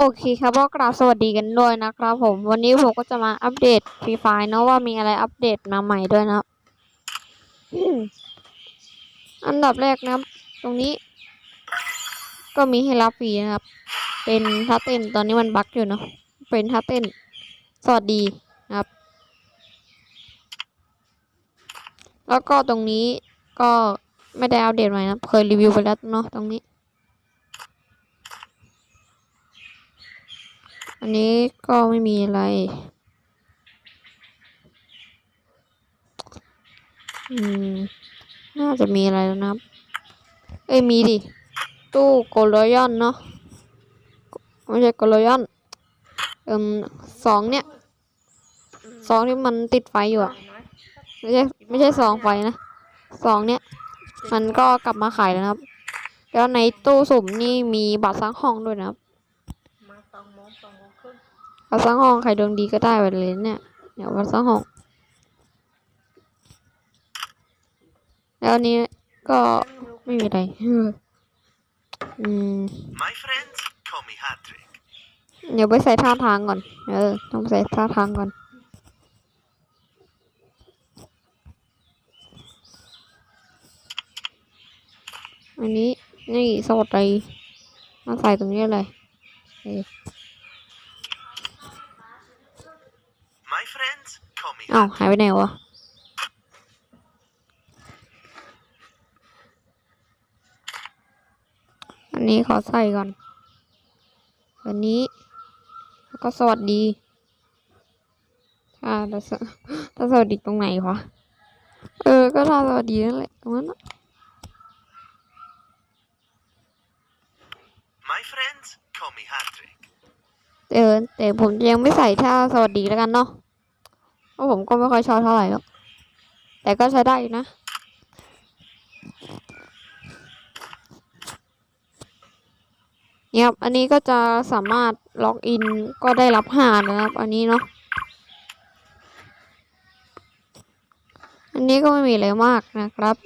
โอเคครับก็กราบสวัสดีกันด้วยนะครับผม วันนี้ผมก็จะมาอัปเดตฟรีไฟเนาะว่ามีอะไรอัปเดตมาใหม่ด้วยนะครับ อันดับแรกนะครับ ตรงนี้ ก็มีให้รับฟรีนะครับ เป็นท่าเต้นตอนนี้มันบั๊กอยู่เนาะเป็นท่าเต้น สวัสดีนะครับ แล้วก็ตรงนี้ก็ไม่ได้อัปเดตใหม่นะเคยรีวิวไปแล้วเนาะตรงนี้ อันนี้ก็ไม่มีอะไร อืม น่าจะมีอะไรแล้วนะครับเอ้ยมีดิ ตู้โกลยอนเนาะ ไม่ใช่โกลยอน เอิมสองเนี่ย สองที่มันติดไฟอยู่อะไม่ใช่ไม่ใช่สองไฟนะสองเนี่ย มันก็กลับมาขายแล้วนะครับ แล้วในตู้สุ่มนี่มีบัตรสร้างห้องด้วยนะครับ องโมงสองโมงครึ่งเอาสร้างห้องใครดวงดีก็ได้ไปเลยเนี่ยเดี๋ยววัดสร้างห้อง แล้วอันนี้ก็ไม่มีอะไรอืม My friends, call me Patrick. เดี๋ยวไปใส่ท่าทางก่อน เออ ต้องใส่ท่าทางก่อนอันนี้นี่สวัสดีมาใส่ตรงนี้เลย My friends, call me อ้าวหายไปไหนวะอันนี้ขอใส่ก่อนอันนี้แล้วก็สวัสดีอ่าแต่สวัสดีตรงไหนวะเออ ก็ท่าสวัสดีนั่นแหละตรงนั้นนะ friends, call me Patrick. เออแต่ผมยังไม่ใส่ท่าสวัสดีแล้วกันเนาะเพราะผมก็ไม่ค่อยชอบเท่าไหร่หรอกแต่ก็ใช้ได้อยู่นะ เนี่ยครับ อันนี้ก็จะสามารถล็อกอินก็ได้รับหานะครับ อันนี้เนาะ อันนี้ก็ไม่มีอะไรมากนะครับ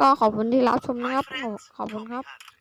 ก็ขอบคุณที่รับชม My นะครับ friends, ขอบคุณ call ค me รับ Patrick.